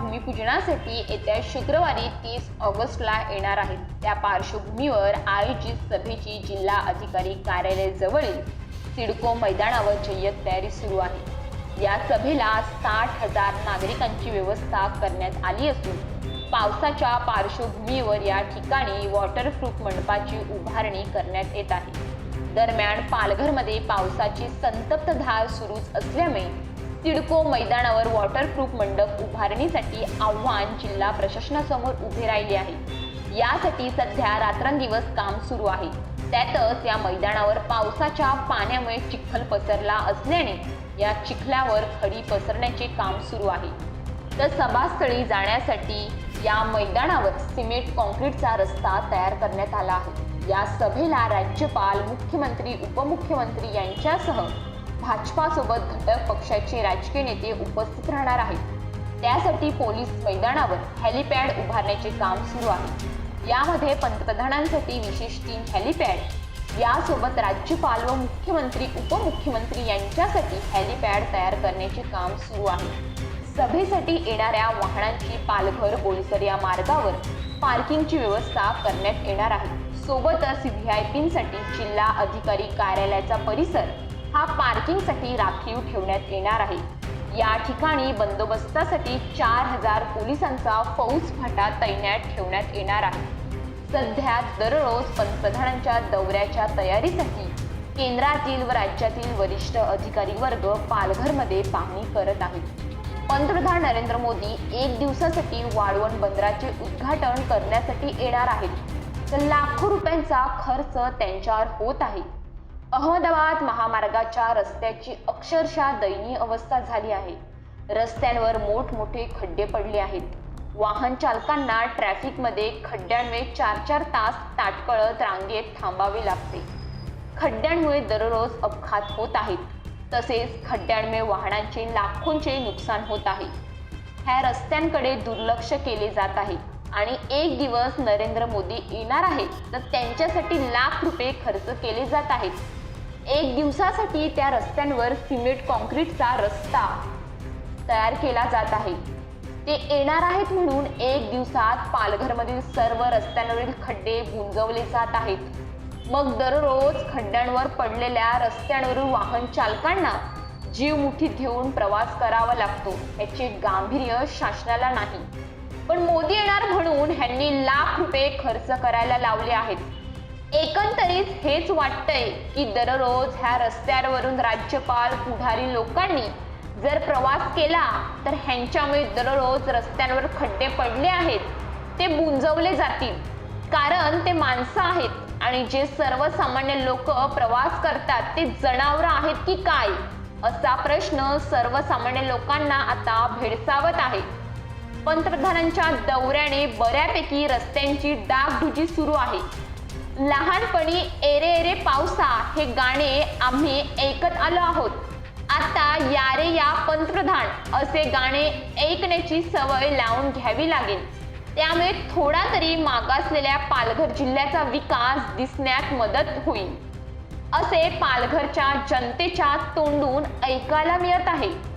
भूमिपूजनासाठी येत्या शुक्रवारी तीस ऑगस्टला येणार आहेत त्या पार्श्वभूमीवर आयोजित सभेची जिल्हा अधिकारी कार्यालयाजवळील सिडको मैदानावर जय्यत तयारी सुरू आहे. या सभेला साठ हजार नागरिकांची व्यवस्था करण्यात आली असून पावसाच्या पार्श्वभूमीवर या ठिकाणी वॉटरप्रूफ मंडपाची उभारणी करण्यात येत आहे. दरम्यान पालघरमध्ये पावसाची संतप्त धार सुरूच असल्यामुळे सिडको मैदानावर वॉटरप्रूफ मंडप उभारणीसाठी आव्हान जिल्हा प्रशासनासमोर उभे राहिले आहे. यासाठी सध्या रात्रंदिवस काम सुरू आहे. त्यातच या मैदानावर पावसाच्या पाण्यामुळे चिखल पसरला असल्याने या चिखल्यावर खडी पसरण्याचे काम सुरू आहे. तर सभास्थळी जाण्यासाठी या मैदानावर सिमेंट कॉन्क्रीटचा रस्ता तयार करण्यात आला आहे. या सभेला राज्यपाल मुख्यमंत्री उपमुख्यमंत्री यांच्यासह भाजपासोबत घटक पक्षाचे राजकीय नेते उपस्थित राहणार आहेत. त्यासाठी पोलीस मैदानावर हेलिपॅड उभारण्याचे काम सुरू आहे. यामध्ये पंतप्रधानांसाठी विशेष तीन हेलिपॅड यासोबत राज्यपाल व मुख्यमंत्री उपमुख्यमंत्री यांच्यासाठी हेलिपॅड तयार करण्याचे काम सुरू आहे. सभेसाठी येणाऱ्या वाहनांची पालघर बोईसर या मार्गावर पार्किंगची व्यवस्था करण्यात येणार आहे. सोबतच व्ही आय पींसाठी जिल्हा अधिकारी कार्यालयाचा परिसर हा पार्किंगसाठी राखीव ठेवण्यात येणार आहे. या ठिकाणी बंदोबस्तासाठी चार हजार पोलिसांचा फौज फाटा तैनात ठेवण्यात येणार आहे. सध्या दररोज पंतप्रधानांच्या दौऱ्याच्या तयारीसाठी केंद्रातील व राज्यातील वरिष्ठ अधिकारी वर्ग पालघरमध्ये पाहणी करत आहेत. पंतप्रधान नरेंद्र मोदी एक दिवसासाठी वाळवण बंदराचे उद्घाटन करण्यासाठी येणार आहेत. तर लाखो रुपयांचा खर्च त्यांच्यावर होत आहे. अहमदाबाद महामार्गाच्या रस्त्याची अक्षरशः दयनीय अवस्था झाली आहे. रस्त्यांवर मोठमोठे खड्डे पडले आहेत. वाहन चालकांना ट्रॅफिकमध्ये खड्ड्यांमुळे चार चार तास ताटकळत रांगेत थांबावे लागते. खड्ड्यांमुळे दररोज अपघात होत आहेत. तसेच खड्ड्यांमुळे वाहनांचे लाखोंचे नुकसान होत आहे. ह्या रस्त्यांकडे दुर्लक्ष केले जात आहे आणि एक दिवस नरेंद्र मोदी येणार आहेत तर त्यांच्यासाठी लाख रुपये खर्च केले जात आहेत. एक दिवसासाठी त्या रस्त्यांवर सिमेंट कॉन्क्रीटचा रस्ता तयार केला जात आहे. ते येणार आहेत म्हणून एक दिवसात पालघरमधील सर्व रस्त्यांवरील खड्डे गुंजवले जात आहेत. मग दररोज खड्ड्यांवर पडलेल्या रस्त्यांवरून वाहन चालकांना जीव मुठीत घेऊन प्रवास करावा लागतो याचे गांभीर्य शासनाला नाही. पण मोदी येणार म्हणून ह्यांनी लाख रुपये खर्च करायला लावले आहेत. एकंदरीत हेच वाटतंय की दररोज ह्या रस्त्यांवरून राज्यपाल पुढारी लोकांनी जर प्रवास केला तर ह्यांच्यामुळे दररोज रस्त्यांवर खड्डे पडले आहेत ते बुंजवले जातील. कारण ते माणसं आहेत आणि जे सर्वसामान्य लोक प्रवास करतात ते जनावरं आहेत की काय? असा प्रश्न सर्वसामान्य लोकांना आता भेडसावत आहे. पंतप्रधानांच्या दौऱ्याने बऱ्यापैकी रस्त्यांची डागडुजी सुरू आहे. लहानपणी एरे एरे पावसा हे गाणे आम्ही ऐकत आलो आहोत. आता यारे या पंतप्रधान असे गाणे ऐकण्याची सवय लावून घ्यावी लागेल. त्यामुळे थोडा तरी मागासलेल्या पालघर जिल्ह्याचा विकास दिसण्यात मदत होईल. असे पालघरच्या जनतेच्या तोंडून ऐकायला मिळत आहे.